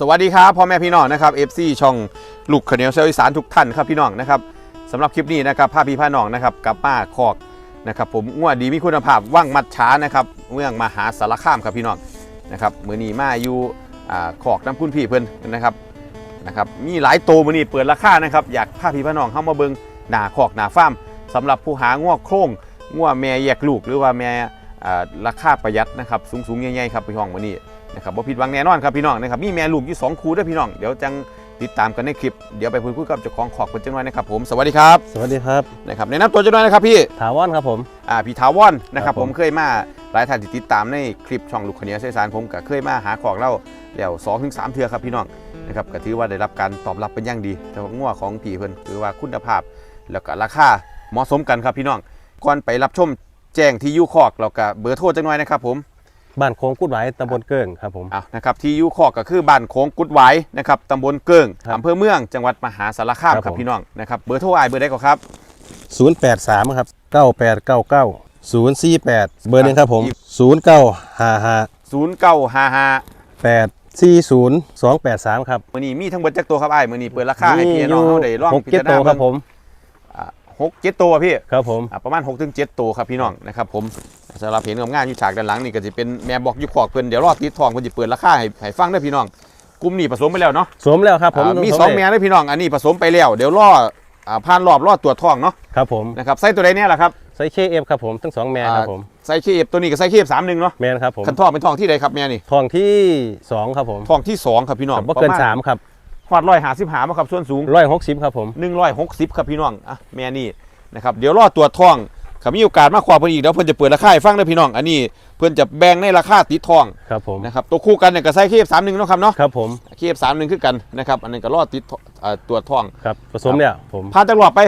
สวัสดีครับพ่อแม่พี่น้องนะครับ FC ช่องลูกขเหนียวเซลอีสานทุกท่านครับพี่น้องนะครับสำหรับคลิปนี้นะครับพาพี่พาน้องนะครับกับป้าคอกนะครับผมง่วดีมีคุณภาพว่างมัดช้านะครับเมืองมหาสารคามครับพี่น้องนะครับมือนี้มาอยู่อ่าคอกน้ำพุ่นพี่เพิ่นนะครับนะครับมีหลายโตวมือนี้เปิดราคานะครับอยากพาพี่พาน้องเข้ามาเบิงหนาคอกหนาฟาร์มสำหรับผู้หาง่วโครงง่วแม่แยกลูกหรือว่าแม่อ่าราคาประหยัดนะครับสูงๆใหญ่ๆครับพี่น้องมือนี้ นะครับบ่ผิดหวังแน่นอนครับพี่น้องนะครับมีแม่ลูกอยู่สองคู่ด้วยพี่น้องเดี๋ยวจังติดตามกันในคลิปเดี๋ยวไปพูดคุยกับเจ้าของขอกคนจังหน่อยนะครับผมสวัสดีครับสวัสดีครับนะครับแนะนำตัวจังหน่อยนะครับพี่ถาวรครับผมอ่าพี่ทาวอนนะครับครับผผมมเคยมาหลายท่านที่ติดตามในคลิปช่องลูกขเนียเซซานผมก็เคยมาหาของเล่าแล้วสองถึงสามเทือครับพี่น้องนะครับก็ถือว่าได้รับการตอบรับเป็นอย่างดีแต่ว่างัวของพี่เพิ่นถือว่าคุณภาพ แล้วก็ราคาเหมาะสมกันครับพี่น้องก่อนไปรับชมแจ้งที่อยูคอกแล้วก็เบอร์โทรจังหน่อยนะครับผม บ้านโค้งกุดไหวตำบลเกิ้งครับผมอะนะครับที่อยูคอกก็คือบ้านโค้งกุดหวายนะครับตำบลเกิงครับอำเภอเมืองจังหวัดมหาสารคามครับครับผมพี่น้องนะครับเบอร์โทรอายเบอร์ได้ก็ครับ 083ครับ9899 048 เบอร์หนึงครับผม 0955 0955 840 283 ครับ มื้อนี้มีทั้งหมดจักตัวครับอ้ายมื้อนี้เปิดราคาให้พี่น้องเฮาได้ลองหกพิเจ็ดจารณาตัวครับผมอ่า หกเจ็ดตัวพี่ครับผมอ่าประมาณ6ถึง7ตัวครับพี่น้องนะครับผมสำหรับเห็นกับงานอยู่ฉากด้านหลังนี่ก็สิเป็นแม่บอกอยู่คอกเพิ่นเดี๋ยวรอติดทองเพิ่นสิเปิดราคาให้ให้ฟังเด้อพี่น้องกลุ่มนี้ผสมไปแล้วเนาะสวมแล้วครับผมอ่ามีสองแม่เด้อพี่น้องอันนี้ผสมไปแล้วเดี๋ยวรออ่าผ่านรอบรอดตรวจทองเนาะครับผมนะครับไส้ตัวใดเนี่ยล่ะครับไซเคเอฟครับผมทั้งสองแม่ครับผมไส้เคฟตัวนี้กับไส้เคฟสามหนึ่งเนาะแมนครับผมคันทองเป็นทองที่ใดครับแม่นี่ทองที่2ครับผมทองที่สองครับพี่น้องบ่เกิน3ครับ หอดร้อยหาสิบหามาครับส่วนสูง160ครับผมหนึ่งร้อยหกสิบครับพี่น้องอะแม่นี่นะครับเดี๋ยวรอตรวจทองถ้ามีโอกาสมาขวาเพิ่นอีกเดี๋ยวเพิ่นจะเปิดราคาให้ฟังเด้อพี่น้อง อันนี้เพิ่นจะแบ่งในราคาติดทองครับผมนะครับตัวคู่กันเนี่ยกับไส้เคฟสามหนึ่งเนาะครับเนาะครับผมเคฟสามหนึ่งคือกันนะครับอันนี้ก็รอติดทเอ่อตรวจทองครับผสมเนี่ยผมผ่านจังหวัดไป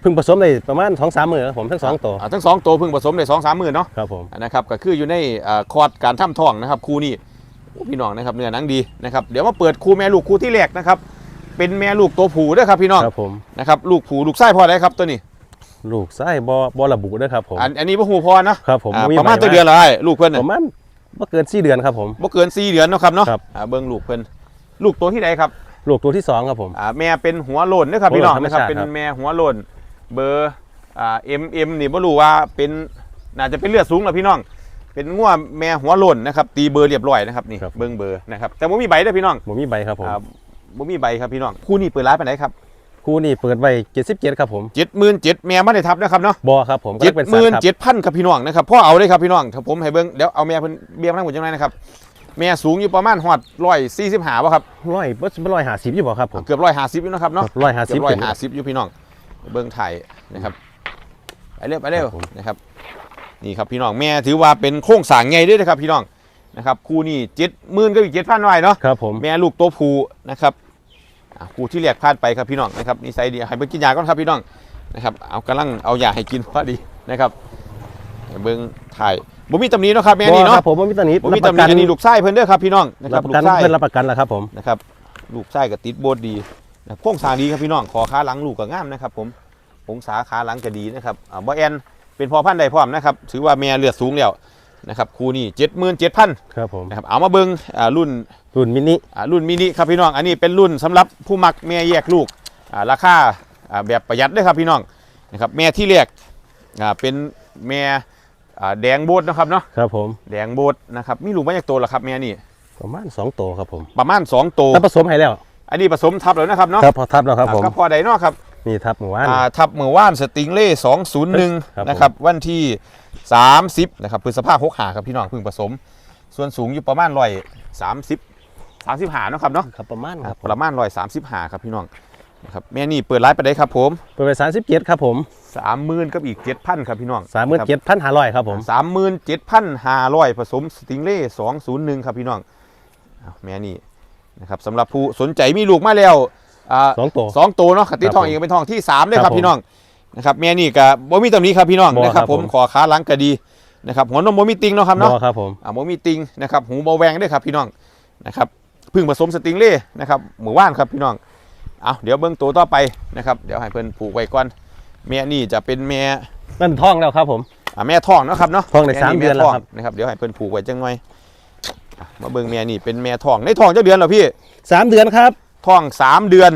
เพิ่งผสมได้ประมาณ2 3มื้อครับผมทั้งสองตัวอะทั้งสองตัวเพิ่งผสมได้สองสามหมื่นเนาะครับผมนะครับก็คืออยู่ในเอ่อคอร์ดการทำทองนะครับคู่นี้โอ้ พี่น้องนะครับเนื้อหนังดีนะครับเดี๋ยวมาเปิดคู่แม่ลูกคู่ที่แรกนะครับ เป็นแม่ลูกตัวผูด้วยครับพี่น้องครับผมนะครับลูกผูลูกไส้พอได้ครับตัวนี้ ลูกไส้บ่บ่ระบุด้วยครับผมอันอันนี้พ่หูพอนะครับผมอ่าบ่มีประมาณใบตัวเดือนละไอ้ลูกเพิ่นปน่ะระมาณบ่เกิน4เดือนครับผมบ่เกิน4เดือนเนาะครับเนาะครับอ่าเบิ่งลูกเพิ่นลูกตัวที่ใดครับ ลูกตัวที่สองครับผมอ่าแม่เป็นหัวโลนนะครับหัวโล้นพี่น้องธรรมนะครับชาติเป็นครับแม่หัวโลนเบอร์อ่า MM นี่บ่รู้ว่าเป็นน่าจะเป็นเลือดสูงหรอพี่น้อง เป็นงัวแม่หัวโลนนะครับตีเบอร์เรียบร้อยนะครับนี่ครับ เบิ่งเบอร์นะครับแต่บ่มีใบเด้อพี่น้องผมมีใบครับผมอ่าบ่มีใบครับพี่น้องคู่นี้เปิดร้านไปไหนครับคู่นี้เปิดไว้77ครับผม77,000แม่บ่ได้ทับนะครับเนาะบอครับผมก็เป็นสัตว์ครับ77,000ครับพี่น้องนะครับพ่อเอาเลยครับพี่น้องถ้าผมให้เบิ่งเดี๋ยวเอาแม่เพิ่นเบี้ยมาทั้งหมดจังไดนะครับแม่สูงอยู่ประมาณฮอด145บ่ครับร้อยบ่ร้อยห้าสิบอยู่บ่ครับผมเกือบ150อยู่นะครับเนาะ ร้อยห้าเกืสิอบบ150อยู่พี่น้องเบิ่งไทยนะครับไปเร็วไปเร็วครับผม นะครับ นี่ครับพี่น้องแม่ถือว่าเป็นโครงสร้างใหญ่ด้วยนะครับพี่น้องนะครับคู่นี้70,000ก็อีก7,000ไว้เนาะครับผมแม่ลูกตัวผู้นะครับอะคู่ที่เรียกพลาดไปครับพี่น้องนะครับนิสัยดีให้เบิ่งกินยาก่อนครับพี่น้องนะครับเอากำลังเอายาให้กินพอดีนะครับให้เบิ่งถ่ายบ่มีตำหนิเนาะครับแม่บ่นี่คเนาะรับผมบ่มีตำหนิบ่มีตำหนิอันนี้ลูกไส้เพิ่นเด้อครับพี่น้องนะครัรับบประลูกันกไส้เพิ่นรับประกันแล้วครับผมนะครับลูกไส้กับติดโบดดีนะครับโค้งสร้างดีครับพี่น้องขอขาหลังลูกก็งามนะครับผมองศาขาหลังก็ดีนะครับอ่าบ่แอน เป็นพอพันธุ์ใดพร้อมนะครับ ถือว่าแม่เลือดสูงแล้วนะครับคู่นี้77,000ครับผมนะครับเอามาเบิ่งอ่ารุ่นรุ่นมินิอ่ารุ่นมินิครับพี่น้อง อันนี้เป็นรุ่นสำหรับผู้มักแม่แยกลูกอ่าราคาอ่าแบบประหยัดด้วยครับพี่น้องนะครับแม่ที่แรกอ่าเป็นแม่อ่าแดงโบดนะครับเนาะครับผมแดงโบดนะครับมีลูกมาจากตัวละครับแม่นี่ประมาณสองตัวครับผมประมาณ2ตัวถ้าผสมให้แล้ว อันนี้ผสมทับแล้วนะครับเนาะครับพอทับแล้วครับผมอ่าก็พอได้เนาะครับ นี่ทับหมู่บ้านอ่าทับเมื่อว่านสติงเล่201ครับผมนะครับวันที่30นะครับพฤษภาคม65ครับพี่น้องเพิ่งผสม ส่วนสูงอยู่ประมาณ130 35เนาะครับเนาะครับประมาณคครัรับบประมาณร้อยสามสิบห้าครับพี่น้องนะครับแม่นี่เปิดร้านไปได้ครับผมเปิดไปสามสิบเจ็ดครับผมสามหมื่นกับอีกเจ็ดพันครับพี่น้องสามหมื่นเจ็ดพันห้าร้อยครับผมสามหมื่นเจ็ดพันห้าร้อยผสมสติงเล่สองศูนย์หนึ่งครับพี่น้องอ้าวแม่นี่นะครับสำหรับผู้สนใจมีลูกมาแล้ว อ่าสองตัว สองตัวเนาะขัดติดทองครับผมอีกเป็นทองที่สามเลยคครัรับบผมพี่น้องนะครับแม่นี่กับบ่มีตำหนี้ครับพี่น้องบ่นะคครัรับบผม ผมขอขาหลังก็ดีนะครับหัวนมบ่มีติงเนาะครับบเนาะอครับผม อ่าบ่มีติงนะครับหูบ่แวงด้วยครับพี่น้องนะครับเพึ่งผสมสติงเล่นะครับหมู่ว่านครับพี่น้องเอาเดี๋ยวเบิ้งตัวต่อไปนะครับเดี๋ยวให้เพิ่นผูกไว้ก่อนแม่นี่จะเป็นแม่นั่นท้องแล้วครับผม อ่าแม่ท้องเนาะครับเนาะท้องได้แม่สามเดือนแล้วครับนะครับเดี๋ยวให้เพิ่นผูกไว้จังหน่อยอะมาเบิ่งแม่นี่เป็นแม่ทองในทองเจ้าเดือนเหรอพี่สามเดือนครับ ทองสามเดือน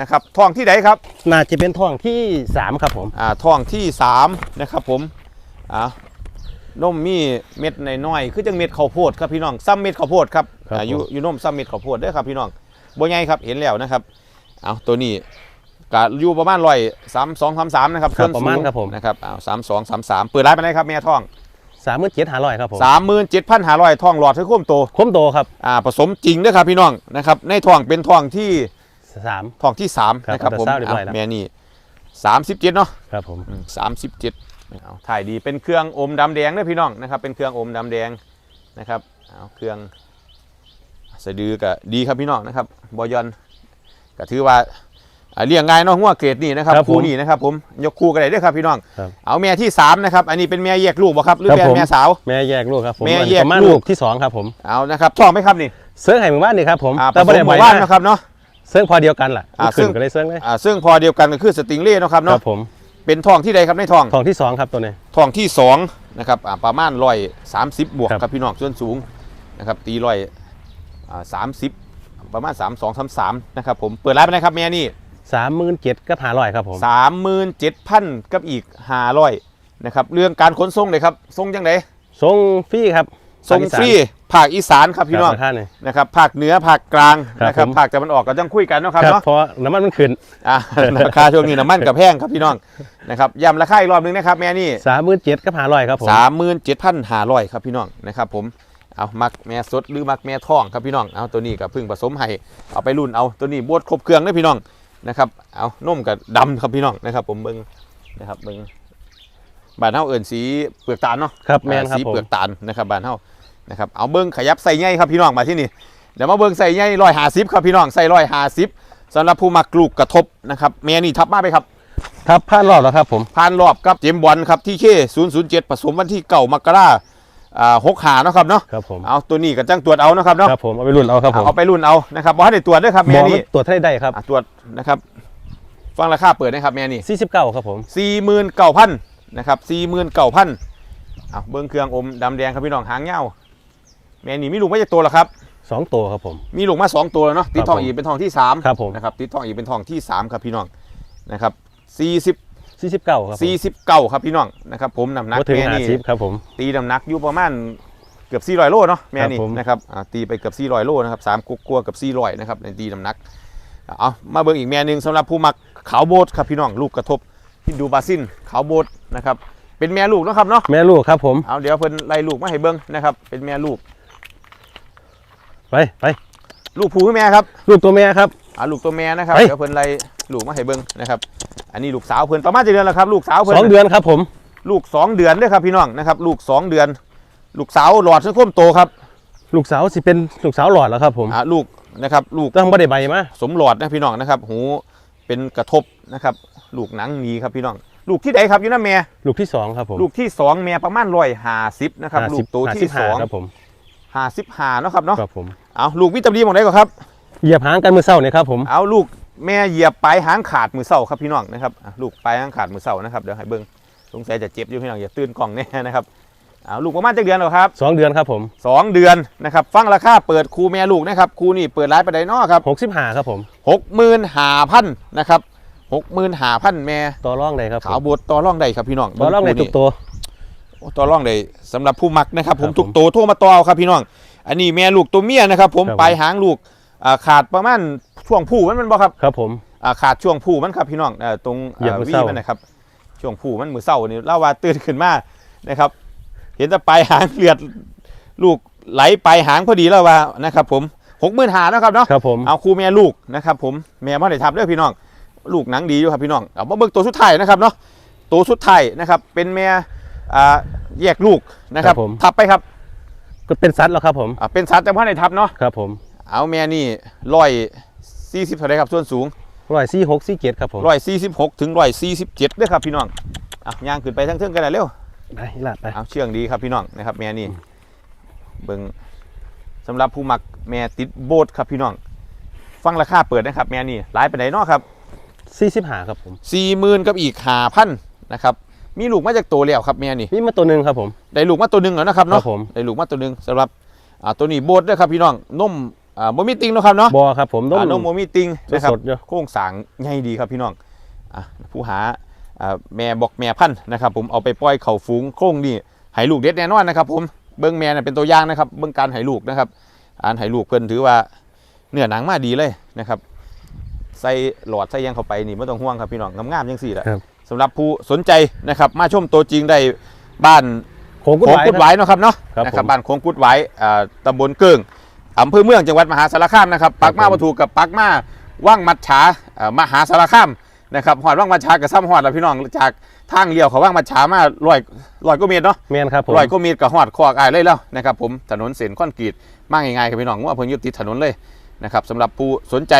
นะครับทองที่ไหนครับน่าจะเป็นท้องที่สามครับผมอ่าท้องที่สามนะครับผมอ่านมมีเม็ดน้อยๆคือจังเม็ดข้าวโพดครับพี่น้องซ้ำเม็ดข้าวโพดครับอ่าอยู่อยู่นมซ้ำเม็ดข้าวโพดเด้อครับพี่น้องบ่ใหญ่ครับเห็นแล้วนะครับเอาตัวนี้ก็อยู่ประมาณร้อยสามสองสามสามนะครับครับส่วนประมาณสูงครับผมนะครับเอาสามสองสามสามเปิดร้านไปไหนครับแม่ท้อง สามหมื่นเจ็ดหาร้อยครับผมสามหมื่นเจ็ดพันห้าร้อยท้องหลอดให้คุ้มโตคมโตครับอ่าผสมจริงเด้อครับพี่น้องนะครับในท้องเป็นท้องที่สามท้องที่สามครับนะครับผมอัลตราซาวด์เรียบร้อยอะแล้วแม่นี่สามสิบเจ็ดเนาะครับผมสามสิบเจ็ดเอาถ่ายดีเป็นเครื่องอมดำแดงด้วยพี่น้องนะครับเป็นเครื่องอมดำแดงนะครับเอาเครื่องสะดือก็ดีครับพี่น้องนะครับบอยอนก็ถือว่า อ่าเลี้ยงง่ายเนาะหัวเกรดนี่นะครับครับผมคู่นี้นะครับผมยกคู่กันได้ด้วยครับพี่น้อง ครับ เอาแม่ที่สามนะครับอันนี้เป็นแม่แยกลูกบ่ครับหรือครับแม่ผมแม่สาว แม่แยกลูกครับผมแม่อันแยกประมาณลูลูกกที่สองครับผมเอานะครับชอบไหมครับนี่เสื้อไห่หมู่บ้านนี่ครับผมอ่าผแต่สบ่ได้มหใบมู่บ้านนะนะครับเนาะ เสื้อพอเดียวกันล่ะอ่าขึ้ซึ่นง ก็เลยเสื้อเลยอ่าซึ่งพอเดียวกันก็คือสติงเล่เนาะครับคเนาะรับผมเป็นทองที่ใดครับในทองทองที่สองครับตัวนี้ ทองที่สองนะครับอ่าประมาณร้อยสามสิบบวกครับ ครับพี่น้องส่วนสูงนะครับตีร้อยสามสิบประมาณสามสองสามสามนะครับผมเปิดร้านไปนะครับแม่นี่ สามหมื่นเจ็ดก็หาร้อยครับผมสามหมื่นเจ็ดพันกับอีกห้าร้อยนะครับเรื่องการขนส่งเลยครับส่งยังไงทรงฟรีครับส่งฟรีภาคอีสานครับพี่น้องท่านเลยนะครับภาคเหนือภาคกลางครับนะครับผมภาคตะวันออกก็ต้องคุยกันเนาะครับครับเนาะเพราะน้ำมันมันขึ้นอ่าราคาช่วงนี้น้ำมันกับแพงครับพี่น้องนะครับย้ำราคาอีกรอบหนึงนะครับแม่นี่สามหมื่นเจ็ดก็หาร้อยครับผมสามหมื่นเจ็ดพันห้าร้อยครับพี่น้องนะครับผมเอามักแม่สดหรือมักแม่ทองครับพี่น้องเอาตัวนี้กับพึ่งผสมให้เอาไปรุ่นเอาตัวนี้บวชครบเครื่องเลยพี่น้อง นะครับ เอานมกับดำครับพี่น้องนะครับ ผมเบิ้งนะครับเบิ้งบานเฮาเอิ่นสีเปลือกตาลเนาะครับแมนครับสีผมเปลือกตาลนะครับบานเฮานะครับเอาเบิ้งขยับใส่ใหญ่ครับพี่น้องมาที่นี่เดี๋ยวมาเบิ้งใส่ใหญ่ร้อยหาสิบครับพี่น้องใส่ร้อยหาสิบสำหรับผู้มักลูกกระทบนะครับแม่นี่ทับมาไปครับครับผ่านรอบแล้วครับผมผ่านรอบกับเจมส์บอลครับที่เค007ผสมวันที่เก่ามกรา อ่าหกหาเนาะครับเนาะครับผมเอาตัวนี้กับจ้างตรวจเอานะครับเนาะครับผมเอาไปรุ่นเอาครับผมเอาไปรุ่นเอานะครับบอกให้ได้ตรวจด้วยครับบแม่อกนี่ว่าตรวจให้ได้ครับอะตรวจนะครับฟังราคาเปิดนะครับแม่นี่สี่สิบเก้าครับผมสี่หมื่นเก้าพันนะครับสี่หมื่นเก้าพันเอาเบิ้งเครื่องอมดำแดงครับพี่น้องหางเงาแม่นี่มีลูกไม่ใช่ตัวหรอครับสองตัวครับผมมีลูกมาสองตัวแล้วเนาะติดทองครับผมอีกเป็นทองที่สามครับผมนะครับติดทองอีกเป็นทองที่สามครับพี่น้องนะครับ สี่สิบสี่สิบเก้าครับผมสี่สิบเก้าครับพี่น้องนะครับผมน้ำหนักบ่ถึงแม่หานี่สิบครับผมตีน้ำหนักอยู่ประมาณเกือบ400โลเนาะแม่นี่ครับผมนะครับอ่าตีไปเกือบ400โลนะครับสามกุ๊กกลัวๆเกับ400นะครับในตีน้ำหนักเอามาเบิ่งอีกแม่หนึ่งสำหรับผู้มักขาวโบดครับพี่น้องลูกกระทบฮินดูบาซินขาวโบดนะครับเป็นแม่ลูกเนาะครับเนาะแม่ลูกครับผมเอาเดี๋ยวเพิ่นไล่ลูกมาให้เบิ่งนะครับ เป็นแม่ลูก ไปไปลูกผู้คือแม่ครับ ลูกตัวแม่ครับ อ่าลูกตัวแม่นะครับเฮ้ย เดี๋ยวเพิ่นไล่ลูกมาให้เบิ่งนะครับอันนี้ลูกสาวเพิ่นประมาณจะเดือนแล้วครับ ลูกสาวเพิ่น สองเดือนครับผม ลูกสองเดือนเด้อครับพี่น้องนะครับลูกสองเดือน ลูกสาวหลอดซึ่งคมโตครับลูกสาวสิเป็นลูกสาวหลอดแล้วครับผมอ่าลูกนะครับลูกต้องบ่ได้ใบมาสมหลอดนะพี่น้องนะครับ หูเป็นกระทบนะครับ ลูกหนังหนีครับพี่น้อง ลูกที่ใดครับอยู่นะแม่ลูกที่สองครับผมลูกที่สองแม่ประมาณร้อยห้าสิบนะครับห้าลูสิกตัวห้าที่สิบสห้าองครับผมห้าสิบห้าเนาะครับเนาะครับผมเอาลูกวิตามินของไหนก่อนครับ เหยียบหางกันมือเศร้าเนี่ยครับผมเอาลูกแม่เหยียบปลายหางขาดมือเสาครับพี่น้องนะครับอะลูกปลายหางขาดมือเสานะครับเดี๋ยวให้เบิ้งสงสัยจะเจ็บอยู่พี่น้องอย่าตื่นกล่องแน่นะครับเอาลูกประมาณจักเดือนเหรอครับสองเดือนครับผมสองเดือนนะครับฟังราคาเปิดครูแม่ลูกนะครับครูนี่เปิดร้านไปได้นอครับหกสิบห้าครับผมหกหมื่นห้าพันนะครับหกหมื่นห้าพันแม่ต่อร่องได้ครับผมขาวบดต่อร่องได้ครับพี่น้องต่อร่องได้ทุกตัวโอ้ต่อร่องได้สำหรับผู้มักนะครับ ผมครับทุกโตวโทรมาต่อเอาครับพี่น้อง อันนี้แม่ลูกตัวเมียนะครับ ผมครับปลายหางลูก อ่าขาดประมาณช่วงผู้มันแมันบ่ครับครับผม อ่าขาดช่วงผู้มันครับพี่น้องเอ่อตรงเหยียบอ่ามือวีเศร้ามัมันนะครับ ช่วงผู้มันมือเศร้านี่เล่าว่าตื่นขึ้นมานะครับ เห็นแต่ปลายหางเลือดลูกไหลปลายหางพอดีแล้วว่านะครับ ผมหกหมื่นหานะครับเนาะ ครับผม เอาครูแม่ลูกนะครับผมแม่มาได้ทับเด้อพี่น้อง ลูกหนังดีอยู่ครับพี่น้องเอามาเบิ่งตัวสุดท้ายนะครับเนาะตัวสุดท้ายนะครับเป็นแม่อ่าแยกลูกนะครับทับไปครับก็เป็นซัดแล้วครับผมอ่าเป็นสัตว์แต่ว่าได้ทับเนาะครับผม เอาแม่นี่ร้อยสี่สิบเท่าไหรครับส่วนสูงร้อยสี่หกสี่เจ็ดครับผมร้อยสี่สิบหกถึงร้อยสี่สิบเจ็ดเด้อครับพี่น้องอะย่างขึ้นไปทั้งเทิงกันเลยเร็วไปลาดไปเอาเชื่องดีครับพี่น้องนะครับแม่นี่เบิ่งสำหรับผู้มักแม่ติดโบสถ์ครับพี่น้อง ฟังราคาเปิดนะครับแม่นี่หลายไปไหนใดเนาะครับสี่สิบห้าครับผมสี่หมื่นกับอีกห้าพันนะครับมีลูกมาจากตัวแล้วครับแม่นี่นี่มาตัวหนึ่งครับผมได้ลูกมาตัวหนึ่งแล้วนะครับครัเนาะบผมได้ลูกมาตัวหนึ่งสำหรับอ่าตัวนี้โบดด้วยครับพี่น้องนม อ่าบ่มีติงเนาะครับเนาะบอครับผมนอ่านมมบ่มีติงนะครับสดๆอยู่ โครงสร้างใหญ่ดีครับพี่น้องอะผู้หาอ่าแม่บอกแม่พันธุ์นะครับ ผมเอาไปปล่อยเข่าฝูงโครงนี่ให้ลูกเด็ดแน่นอนนะครับ ผมเบิ้งแม่น่ะเป็นตัวอย่างนะครับเบิ้งการให้ลูกนะครับอ่านให้ลูกเพิ่นถือว่าเนื้อหนังมาดีเลยนะครับ ใส่หลอดใส่หยังเข้าไปนี่ไม่ต้องห่วงครับพี่น้องงามๆจังสี่แหละครับ สำหรับผู้สนใจนะครับมาชมตัวจริงได้บ้าน โค้งกุดโค้งไว้กุดคไว้รับเนาะครับเนาะครับนะครับผม บ้านโค้งกุดไว้อ่าตำบลเกิง อำเภอเมืองจังหวัดมหาสารคามนะครับปักมาผมวัตถุกับปักมาว่างมัดฉาอ่ามหาสารคามนะครับหอดว่างมัดฉากับซ้ำหอดแล้วพี่น้องจากทางเลี้ยวเขาว่างมัดฉามาลอยลอยก็เมตรเนาะแมนครับผมลอยก็เมตรกับหอดคอกอายเลยแล้วนะครับผมถนนเส้นคอนกรีตมากง่ายๆครับพี่น้องว่าเพิ่นอยุติดถนนเลยนะครับสำหรับผู้สนใจ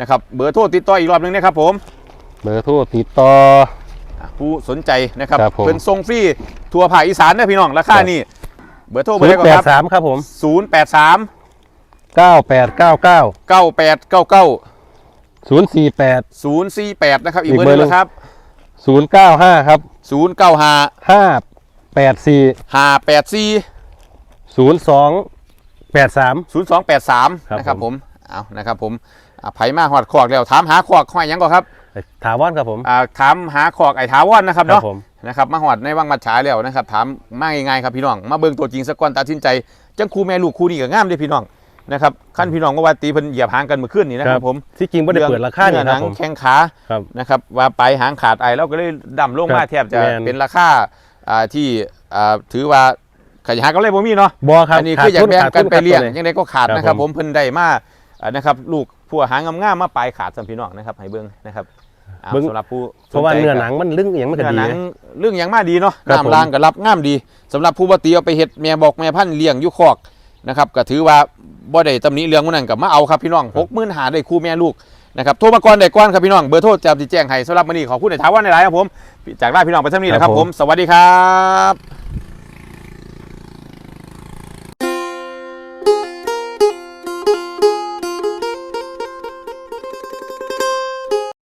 นะครับเบอร์โทรติดต่ออีกรอบหนึงนะครับผมเบอร์โทรติดต่ออะผู้สนใจนะครับครับผมเพิ่นส่งฟรีทัวร์ภาคอีสานนะพี่น้องราคานี่เบอร์โทรเบอศูร์นได้ย์ก่อแปนดครับสามครับผมศูนย์แปดสาม เก้าแปดเก้าเก้าเก้าแปดเก้าเก้าศูนย์สี่แปดศูนย์สี่แปดนะครับ อีกอีกเบอร์หนึงเบอร์หนึ่งนะครับศูนย์เก้าห้าครับศูนย์เก้าห้าห้าแปดสี่ห้าแปดสี่ศูนย์สองแปดสามศูนย์สองแปดสามครับนะครับผผมมเอานะครับผมอะไผมาหอดขอกแล้วถามหาขอกห้อยหยังก่อนครับถาวรครับผมอ่าถามหาขอกไอ้ถาวรนะครับครัเนาะบผมนะครับมาหอดในวังมัดฉาแล้วนะครับถามมาง่ายๆครับพี่น้องมาเบิ่งตัวจริงสักก่อนตัดสินใจจังครูแม่ลูกคู่นี้ก็งามเด้อพี่น้อง นะครับขั้นพี่น้องก็ว่าตีเพิ่นเหยียบหางกันเมื่อคืนนี่นะครับผมที่จริงไม่ได้เปิดราคาเนื้เนี่อยหครันับงผมแข้งขาครับนะครับว่าไปหางขาดไอแล้วก็เลยดำลงมาครับแทบจะแม่นเป็นราคาอ่าที่อ่าถือว่าขยายก็เลยบ่มีเนาะบอครับอันนี้คืออยากแบ่งกันไปเลี้ยงขาดทุนยังไงก็ขาดครับนะครับผมผมเพิ่นได้มาอ่านะครับลูกผู้หางงามๆมาปลายขาดสัมพี่น้องนะครับให้เบิ่งนะครับเอาเบิ่งสำหรับผู้เพราะว่าสใจเนื้อก็หนังมันลึงอย่างมันก็เนื้อดีหนังนะเรื่องอย่างมาดีเนาะครับผมน้ำรางก็รับงามดีสำหรับผู้บ่ตีเอาไปเฮ็ดแม่บอกแม่พันธุ์เลี้ยงอยู่คอกนะครับก็ถือว่า บ่ได้ตำหนิเรื่องพวกนั้นก็มาเอาครับพี่น้อง60,000หาได้คู่แม่ลูกนะครับโทรมาก่อนได้ก่อนครับพี่น้องเบอร์โทรจะสิแจ้งให้สำหรับมื้อนี้ขอบคุณในท้าวันในหลายๆครับผมจากลาพี่น้องไปเท่านี้นะครับผมสวัสดีครับ